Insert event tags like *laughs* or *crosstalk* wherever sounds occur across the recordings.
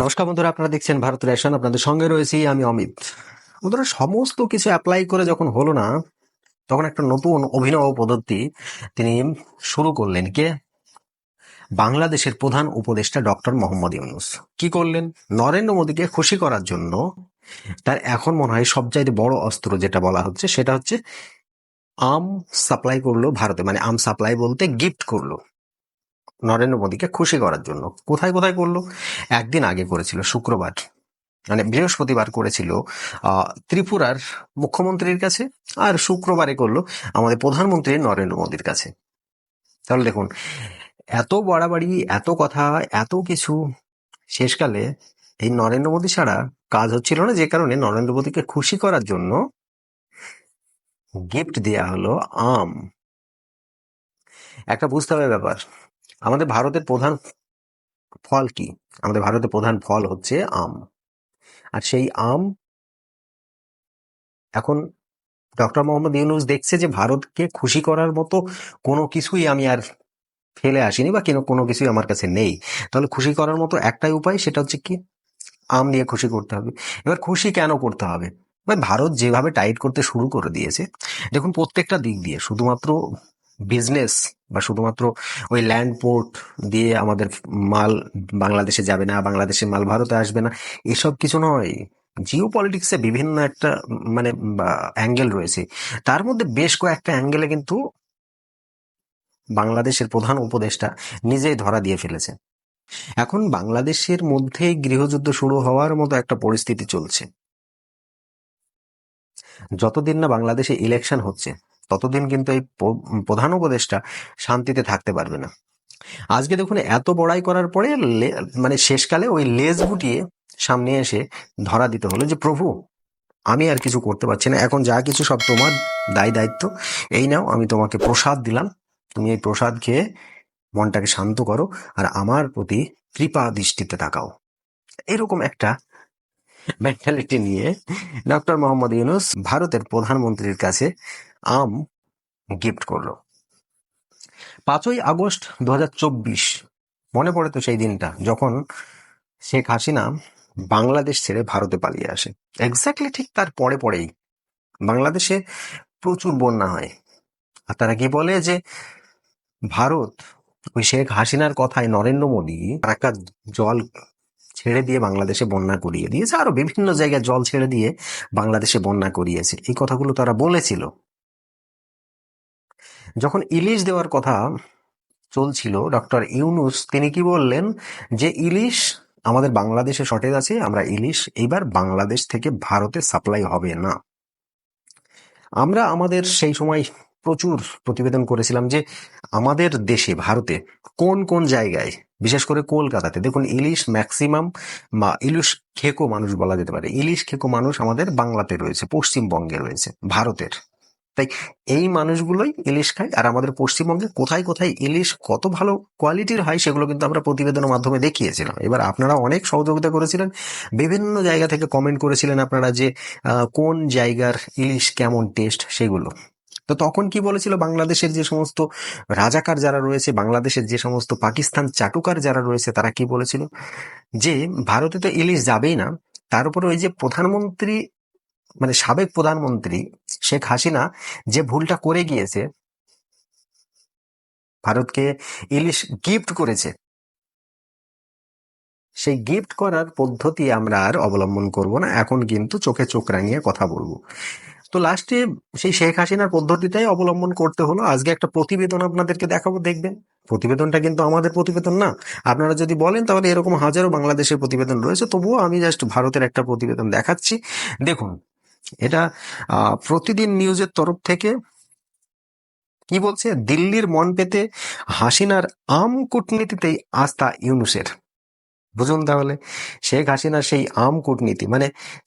নমস্কার বন্ধুরা, আপনারা দেখছেন ভারত রেশন। আপনাদের সঙ্গে রয়েছি আমি অমিত। বন্ধুরা, সমস্ত কিছু অ্যাপ্লাই করে যখন হলো না, তখন একটা নতুন অভিনব পদ্ধতি তিনি শুরু করলেন কে? বাংলাদেশের প্রধান উপদেষ্টা ডক্টর মোহাম্মদ ইউনুস। কি করলেন? নরেন্দ্র মোদীকে খুশি করার জন্য তার এখন মনে হয় সবচাইতে বড় অস্ত্র যেটা বলা হচ্ছে, সেটা হচ্ছে আম সাপ্লাই করল ভারতে মানে আম সাপ্লাই বলতে গিফট করল। নরেন্দ্র মোদীকে খুশি করার জন্য। কোথায় কোথায় করল? একদিন আগে করেছিল, শুক্রবার। মানে বৃহস্পতিবার করেছিল ত্রিপুরার মুখ্যমন্ত্রীর কাছে, আর শুক্রবারে করল আমাদের প্রধানমন্ত্রী নরেন্দ্র মোদীর কাছে। তাহলে দেখুন, এত বাড়াবাড়ি, এত কথা, এত কিছু শেষকালে এই নরেন্দ্র মোদী ছাড়া কাজ হচ্ছিল না, যে কারণে নরেন্দ্র মোদীকে খুশি করার জন্য গিফট দেয়া হলো আম। একটা বুঝতে হবে ব্যাপার আমাদের ভারতের প্রধান ফল কি? আমাদের ভারতের প্রধান ফল হচ্ছে আম। আর সেই আম এখন ডক্টর মোহাম্মদ ইউনুস দেখছে যে ভারতকে খুশি করার মতো কোনো কিছুই আমি আর ফেলে আসিনি বা কেন কোনো কিছুই আমার কাছে নেই। তাহলে খুশি করার মতো একটাই উপায় সেটা হচ্ছে কি? আম দিয়ে খুশি করতে হবে। এবার খুশি কেন করতে হবে? ভারত যেভাবে টাইট করতে শুরু করে দিয়েছে, দেখুন প্রত্যেকটা দিক দিয়ে, শুধুমাত্র বিজনেস বা শুধুমাত্র ওই ল্যান্ড পোর্ট দিয়ে আমাদের মাল বাংলাদেশে যাবে না, বাংলাদেশের মাল ভারতে আসবে না, এসব কিছু নয়। জিও পলিটিক্সে বিভিন্ন একটা মানে অ্যাঙ্গেল রয়েছে। তার মধ্যে বেশ কয়েকটা অ্যাঙ্গেলে কিন্তু বাংলাদেশের প্রধান উপদেষ্টা নিজেই ধরা দিয়ে ফেলেছে। এখন বাংলাদেশের মধ্যে গৃহযুদ্ধ শুরু হওয়ার মতো একটা পরিস্থিতি চলছে। যতদিন না বাংলাদেশে ইলেকশন হচ্ছে ততদিন কিন্তু এই প্রধান উপদেশটা শান্তিতে থাকতে পারবে না। আজকে দেখুন, এত বড়াই করার পরে মানে শেষকালে ওই লেজ গুটিয়ে সামনে এসে ধরা দিতে হলো যে, প্রভু, আমি আর কিছু করতে পারছি না। এখন যা কিছু সব তোমার দায় দায়িত্ব। এই নাও, আমি তোমাকে প্রসাদ দিলাম। তুমি এই প্রসাদ খেয়ে মনটাকে শান্ত করো আর আমার প্রতি কৃপা দৃষ্টিতে তাকাও। এরকম একটা মেন্টালিটি নিয়ে ডক্টর মোহাম্মদ ইউনুস ভারতের প্রধানমন্ত্রীর কাছে আম গিফট করল। পাঁচই আগস্ট দু হাজার চব্বিশ, মনে পড়ে তো সেই দিনটা, যখন শেখ হাসিনা বাংলাদেশ ছেড়ে ভারতে পালিয়ে আসে। এক্স্যাক্টলি ঠিক তার পরে পরেই বাংলাদেশে প্রচুর বন্যা হয়। আর তারা কি বলে যে ভারত ওই শেখ হাসিনার কথায় নরেন্দ্র মোদী টাকা জল ছেড়ে দিয়ে বাংলাদেশে বন্যা করিয়ে দিয়েছে। আরও বিভিন্ন জায়গায় জল ছেড়ে দিয়ে বাংলাদেশে বন্যা করিয়েছে। এই কথাগুলো তারা বলেছিল। যখন ইলিশ দেওয়ার কথা চলছিল, ডক্টর ইউনুস, তিনি কি বললেন? যে ইলিশ আমাদের বাংলাদেশে শর্টেজ আছে, আমরা ইলিশ এইবার বাংলাদেশ থেকে ভারতে সাপ্লাই হবে না। আমরা আমাদের সেই সময় প্রচুর প্রতিবেদন করেছিলাম যে আমাদের দেশে, ভারতে কোন কোন জায়গায় বিশেষ করে কলকাতাতে। দেখুন, ইলিশ ম্যাক্সিমাম বা ইলিশ খেকো মানুষ বলা যেতে পারে। ইলিশ খেকো মানুষ আমাদের বাংলাতে রয়েছে, পশ্চিমবঙ্গে রয়েছে, ভারতের। তাই এই মানুষগুলোই ইলিশ খায় আর আমাদের পশ্চিমবঙ্গে কোথায় কোথায় ইলিশ কত ভালো কোয়ালিটির হয় সেগুলো কিন্তু আমরা প্রতিবেদনের মাধ্যমে দেখিয়েছিলাম। এবার আপনারা অনেক সহযোগিতা করেছিলেন, বিভিন্ন জায়গা থেকে কমেন্ট করেছিলেন আপনারা যে কোন জায়গার ইলিশ কেমন টেস্ট সেগুলো। তো তখন কি বলেছিল বাংলাদেশের যে সমস্ত রাজাকার যারা রয়েছে, বাংলাদেশের যে সমস্ত পাকিস্তান চাটুকার যারা রয়েছে, তারা কি বলেছিল? যে ভারতে তো ইলিশ যাবেই না। তার উপরে ওই যে প্রধানমন্ত্রী মানে সাবেক প্রধানমন্ত্রী শেখ হাসিনা যে ভুলটা করে গিয়েছে, ভারতকে ইলিশ গিফট করেছে, সেই গিফট করার পদ্ধতি আমরা আর অবলম্বন করব না। এখন কিন্তু চোখে চোখ রাঙিয়ে কথা বলব। তো লাস্টে সেই শেখ হাসিনার পদ্ধতিটাই অবলম্বন করতে হলো। আজকে একটা প্রতিবেদন আপনাদেরকে দেখাবো, দেখবেন। প্রতিবেদনটা কিন্তু আমাদের প্রতিবেদন না। আপনারা যদি বলেন, তাহলে এরকম হাজারো বাংলাদেশের প্রতিবেদন রয়েছে। তবুও আমি জাস্ট ভারতের একটা প্রতিবেদন দেখাচ্ছি। দেখুন, এটা প্রতিদিন নিউজের তরফ থেকে কি বলছে? দিল্লির মন পেতে হাসিনার আম কূটনীতিতেই আস্থা ইউনুসের। বুঝুন তাহলে? শেখ হাসিনা সেই আম কূটনীতি মানে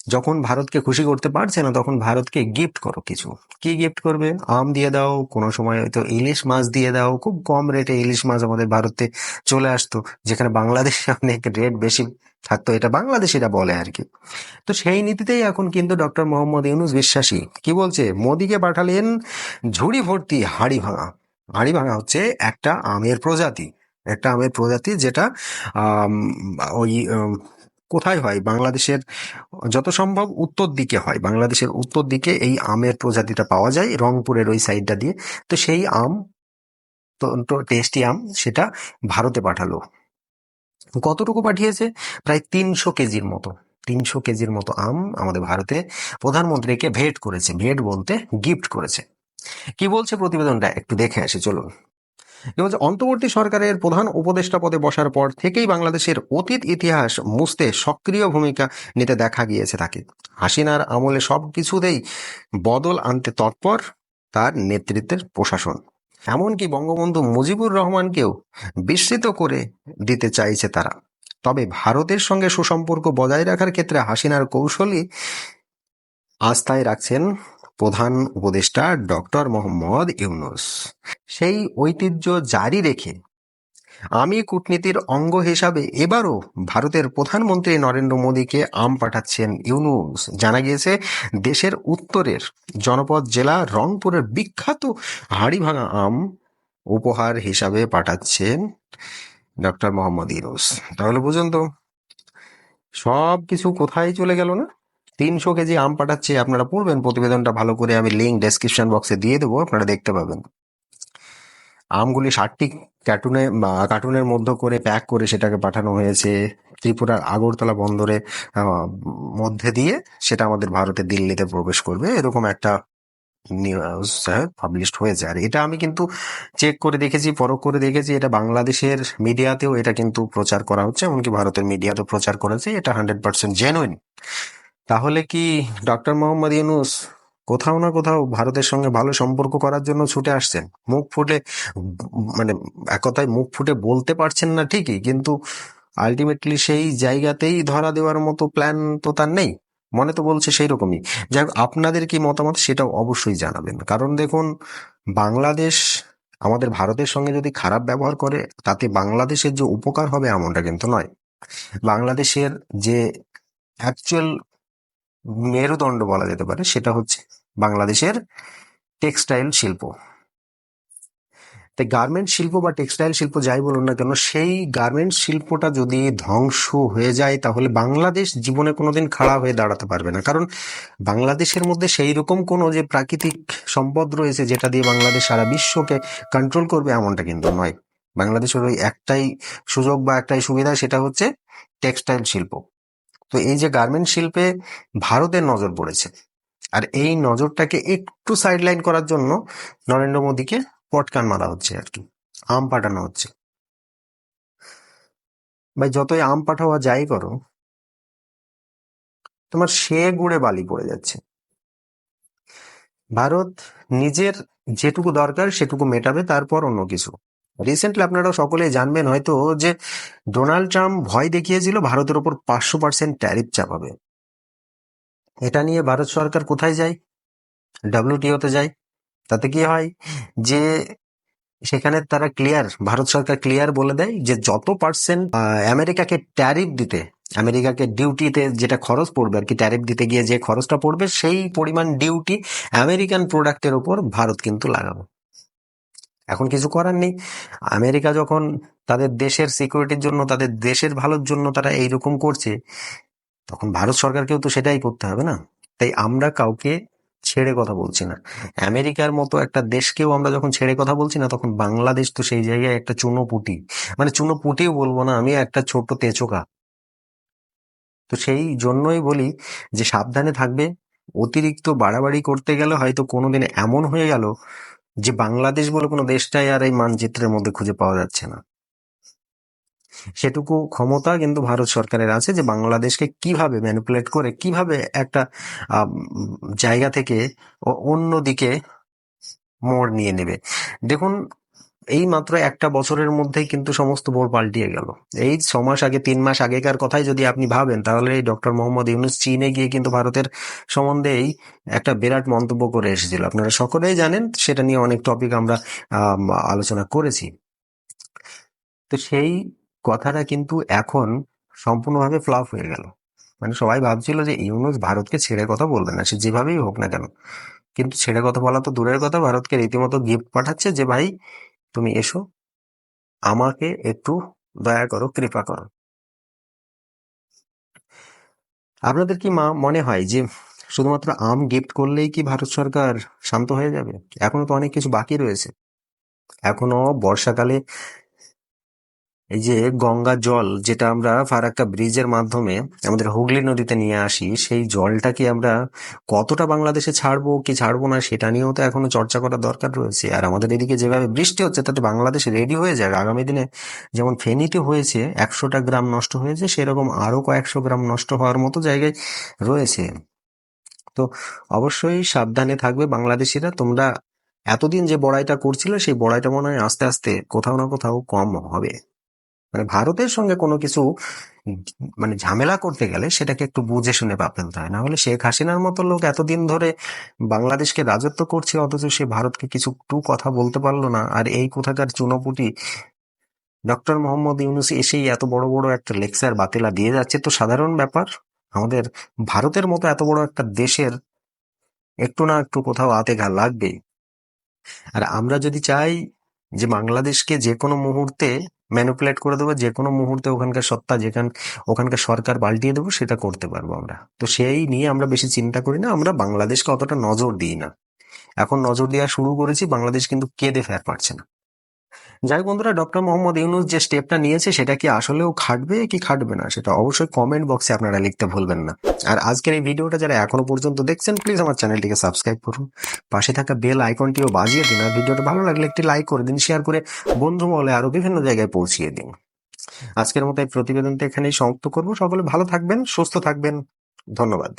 যখন ভারতকে খুশি করতে পারছে না, তখন ভারতকে গিফট করো কিছু। কি গিফট করবে? আম দিয়ে দাও, কোনো সময় হয়তো ইলিশ মাছ দিয়ে দাও, খুব কম রেটে ইলিশ মাছ আমাদের ভারতে চলে আসতো, যেখানে বাংলাদেশে *laughs* অনেক রেট বেশি থাকতো, এটা বাংলাদেশিরা বলে আর কি। তো সেই নীতিতেই এখন কিন্তু ডক্টর মোহাম্মদ ইউনুস বিশ্বাসী, কি বলছে? মোদিকে পাঠালেন ঝুড়ি ভর্তি হাড়ি ভাঙা। হাড়ি ভাঙা হচ্ছে একটা আমের প্রজাতি। একটা আমের প্রজাতি যেটা ওই কোথায় হয়? বাংলাদেশের, যত সম্ভব উত্তর দিকে হয়। বাংলাদেশের উত্তর দিকে এই আমের প্রজাতিটা পাওয়া যায় রংপুরের ওই সাইডটা দিয়ে। তো সেই আম টেস্টি আম সেটা ভারতে পাঠালো। কতটুকু পাঠিয়েছে? প্রায় তিনশো কেজির মতো। তিনশো কেজির মতো আম আমাদের ভারতে প্রধানমন্ত্রীকে ভেট করেছে। ভেট বলতে গিফট করেছে। কি বলছে প্রতিবেদনটা? একটু দেখে আসি, চলুন। বলছে অন্তর্বর্তী সরকারের প্রধান উপদেষ্টা পদে বসার পর থেকেই বাংলাদেশের অতীত ইতিহাস মুছতে সক্রিয় ভূমিকা নিতে দেখা গিয়েছে তাকে। হাসিনার আমলে সব কিছুতেই বদল আনতে তৎপর তার নেতৃত্বের প্রশাসন। এমনকি বঙ্গবন্ধু মুজিবুর রহমানকেও বিস্মৃত করে দিতে চাইছে তারা। তবে ভারতের সঙ্গে সুসম্পর্ক বজায় রাখার ক্ষেত্রে হাসিনার কৌশলী আস্থায় রাখছেন প্রধান উপদেষ্টা ডক্টর মোহাম্মদ ইউনুস। সেই ঐতিহ্য জারি রেখে আমি কূটনীতির অঙ্গ হিসাবে এবারও ভারতের প্রধানমন্ত্রী নরেন্দ্র মোদীকে আম পাঠাচ্ছেন ইউনুস। জানা গিয়েছে, দেশের উত্তরের জনপদ জেলা রংপুরের বিখ্যাত হাড়িভাঙা আম উপহার হিসাবে পাঠাচ্ছেন ডক্টর মোহাম্মদ ইউনুস। তাহলে বুঝুন তো সব কিছু কোথায় চলে গেল না? তিনশো কেজি আম পাঠাচ্ছে, আপনারা পড়বেন, প্রতিবেদনটা ভালো করে আমি লিঙ্ক ডেসক্রিপশন বক্সে দিয়ে দেবো, আপনারা দেখতে পাবেন। আমগুলি ষাটটি কার্টুনে কার্টুনের মধ্যে করে প্যাক করে সেটাকে পাঠানো হয়েছে ত্রিপুরার আগরতলা বন্দরে মধ্যে দিয়ে সেটা আমাদের ভারতে দিল্লিতে প্রবেশ করবে, এরকম একটা নিউজ পাবলিশড হয়েছে। আর এটা আমি কিন্তু চেক করে দেখেছি, পরখ করে দেখেছি, এটা বাংলাদেশের মিডিয়াতেও এটা কিন্তু প্রচার করা হচ্ছে, এমনকি ভারতের মিডিয়াতেও প্রচার করেছে এটা হান্ড্রেড পার্সেন্ট জেনুইন তাহলে কি ডক্টর মোহাম্মদ ইউনুস কোথাও না কোথাও ভারতের সঙ্গে ভালো সম্পর্ক করার জন্য ছুটে আসছেন? মুখ ফুটে মানে এক কথায় মুখ ফুটে বলতে পারছেন না ঠিকই, কিন্তু আলটিমেটলি সেই জায়গাতেই ধরা দেওয়ার মতো প্ল্যান তো তার নেই। মনে তো বলছে সেই রকমই। যাই হোক আপনাদের কি মতামত সেটাও অবশ্যই জানাবেন। কারণ দেখুন, বাংলাদেশ আমাদের ভারতের সঙ্গে যদি খারাপ ব্যবহার করে, তাতে বাংলাদেশের যে উপকার হবে এমনটা কিন্তু নয়। বাংলাদেশের যে অ্যাকচুয়াল মেরুদণ্ড বলা যেতে পারে, সেটা হচ্ছে বাংলাদেশের টেক্সটাইল শিল্প। তাই গার্মেন্ট শিল্প বা টেক্সটাইল শিল্প যাই বলুন না কেন, সেই গার্মেন্ট শিল্পটা যদি ধ্বংস হয়ে যায়, তাহলে বাংলাদেশ জীবনে কোনোদিন খাড়া হয়ে দাঁড়াতে পারবে না। কারণ বাংলাদেশের মধ্যে সেই রকম কোনো যে প্রাকৃতিক সম্পদ রয়েছে, যেটা দিয়ে বাংলাদেশ সারা বিশ্বকে কন্ট্রোল করবে, এমনটা কিন্তু নয়। বাংলাদেশের ওই একটাই সুযোগ বা একটাই সুবিধা, সেটা হচ্ছে টেক্সটাইল শিল্প। তো এই যে গার্মেন্ট শিল্পে ভারতের নজর পড়েছে, আর এই নজরটাকে একটু সাইডলাইন করার জন্য নরেন্দ্র মোদীকে পটকান মারা হচ্ছে আর কি, আম পাঠানো হচ্ছে। ভাই, যতই আম পাঠাওয়া যাই করো, তোমার সে গুড়ে বালি পড়ে যাচ্ছে। ভারত নিজের যেটুকু দরকার সেটুকু মেটাবে, তারপর অন্য কিছু। রিসেন্টলি আপনারা সকলে জানবেন হয়তো যে ডোনাল্ড ট্রাম্প ভয় দেখিয়েছিল ভারতের ওপর পাঁচশো পার্সেন্ট ট্যারিফ চাপাবে। এটা নিয়ে ভারত সরকার কোথায় যায়? ডাব্লিউটিওতে যায়। তাতে কি হয় যে সেখানে তারা ক্লিয়ার ভারত সরকার ক্লিয়ার বলে দেয় যে যত পার্সেন্ট আমেরিকাকে ট্যারিফ দিতে, আমেরিকাকে ডিউটিতে যেটা খরচ পড়বে আর কি ট্যারিফ দিতে গিয়ে যে খরচটা পড়বে, সেই পরিমাণ ডিউটি আমেরিকান প্রোডাক্টের উপর ভারত কিন্তু লাগাবে। এখন কিছু করার নেই। আমেরিকা যখন তাদের দেশের সিকিউরিটির জন্য, তাদের দেশের ভালোর জন্য তারা এইরকম করছে, তখন ভারত সরকারকেও তো সেটাই করতে হবে না? তাই আমরা কাউকে ছেড়ে কথা বলছি না। আমেরিকার মতো একটা দেশকেও আমরা যখন ছেড়ে কথা বলছি না, তখন বাংলাদেশ তো সেই জায়গায় একটা চুনোপুটি। মানে চুনোপুটিও বলব না, আমি একটা ছোট্ট তেচোকা। তো সেই জন্যই বলি যে সাবধানে থাকবে, অতিরিক্ত বাড়াবাড়ি করতে গেলে হয়তো কোনোদিন এমন হয়ে গেল যে বাংলাদেশ বলে কোনো দেশটাই আর এই মানচিত্রের মধ্যে খুঁজে পাওয়া যাচ্ছে না। সেটুকু ক্ষমতা কিন্তু ভারত সরকারের আছে যে বাংলাদেশকে কীভাবে ম্যানিপুলেট করে, কীভাবে একটা জায়গা থেকে অন্য দিকে মোড় নিয়ে নেবে। দেখুন এই মাত্র একটা বছরের মধ্যেই কিন্তু সমস্ত বোর পাল্টিয়ে গেল। এই ছ মাস আগে, তিন মাস আগেকার কথাই যদি আপনি ভাবেন, তাহলে এই ডক্টর মোহাম্মদ ইউনুস চীনে গিয়ে কিন্তু ভারতের সম্বন্ধেই একটা বিরাট মন্তব্য করে এসেছিল। আপনারা সকলেই জানেন, সেটা নিয়ে অনেক টপিক আমরা আলোচনা করেছি। তো সেই কথাটা কিন্তু এখন সম্পূর্ণভাবে ফ্লপ হয়ে গেল। মানে সবাই ভাবছিল যে ইউনুস ভারতকে ছেড়ে কথা বলবে না, সে যেভাবেই হোক না কেন। কিন্তু ছেড়ে কথা বলা তো দূরের কথা, ভারতকে রীতিমতো গিফট পাঠাচ্ছে যে, ভাই তুমি এসো। আমাকে একটু দয়া করো, কৃপা করো। আপনাদের কি মা, মনে হয় যে শুধুমাত্র আম গিফট করলেই কি ভারত সরকার শান্ত হয়ে যাবে? এখনও তো অনেক কিছু বাকি রয়েছে। এখনও বর্ষাকালে এই যে গঙ্গা জল যেটা আমরা ফারাক্কা ব্রিজের মাধ্যমে আমাদের হুগলি নদীতে নিয়ে আসি, সেই জলটা কি আমরা কতটা বাংলাদেশে ছাড়বো, কি ছাড়বো না, সেটা নিয়েও তো এখনও চর্চা করার দরকার রয়েছে। আর আমাদের এদিকে যেভাবে বৃষ্টি হচ্ছে, তাতে বাংলাদেশ রেডি হয়ে যাবে আগামী দিনে যেমন ফেনীতে হয়েছে, একশোটা গ্রাম নষ্ট হয়েছে, সেরকম আরও কয়েকশো গ্রাম নষ্ট হওয়ার মতো জায়গায় রয়েছে। তো অবশ্যই সাবধানে থাকবে বাংলাদেশিরা। তোমরা এতদিন যে বড়াইটা করছিলে, সেই বড়াইটা মনে হয় আস্তে আস্তে কোথাও না কোথাও কম হবে। মানে ভারতের সঙ্গে কোনো কিছু মানে ঝামেলা করতে গেলে সেটাকে একটু বুঝে শুনে পা ফেলতে হয়। না হলে শেখ হাসিনার মতো লোক এতদিন ধরে বাংলাদেশকে রাজত্ব করছে, অথচ সে ভারতকে কিছু টু কথা বলতে পারল না। আর এই কোথাকার চুনোপুটি ডক্টর মোহাম্মদ ইউনুস এসেই এত বড় বড় একটা লেকচার বাতিলা দিয়ে যাচ্ছে, তো সাধারণ ব্যাপার। আমাদের, ভারতের মতো এত বড় একটা দেশের একটু না একটু কোথাও আতে ঘা লাগবে আর আমরা যদি চাই যে বাংলাদেশকে যে কোনো মুহূর্তে ম্যানুপুলেট করে দেবো, যে কোনো মুহূর্তে ওখানকার সত্তা যেখান, ওখানকার সরকার পাল্টিয়ে দেবো, সেটা করতে পারব আমরা। তো সেই নিয়ে আমরা বেশি চিন্তা করি না, আমরা বাংলাদেশকে অতটা নজর দিই না। এখন নজর দেওয়া শুরু করেছি, বাংলাদেশ কিন্তু কেঁদে ফের পারছে না। যাই হোক বন্ধুরা, ডক্টর মোহাম্মদ ইউনুস যে স্টেপটা নিয়েছে, সেটা কি আসলেও খাটবে কি খাটবে না, সেটা অবশ্যই কমেন্ট বক্সে আপনারা লিখতে ভুলবেন না। আর আজকের এই ভিডিওটা যারা এখনও পর্যন্ত দেখছেন প্লিজ আমার চ্যানেলটিকে সাবস্ক্রাইব করুন। পাশে থাকা বেল আইকনটিও বাজিয়ে দিন, আর ভিডিওটা ভালো লাগলে একটি লাইক করে দিন শেয়ার করে বন্ধু মহলে আরও বিভিন্ন জায়গায় পৌঁছিয়ে দিন। আজকের মতো এই প্রতিবেদনটা এখানেই সমাপ্ত করব। সকলে ভালো থাকবেন, সুস্থ থাকবেন। ধন্যবাদ।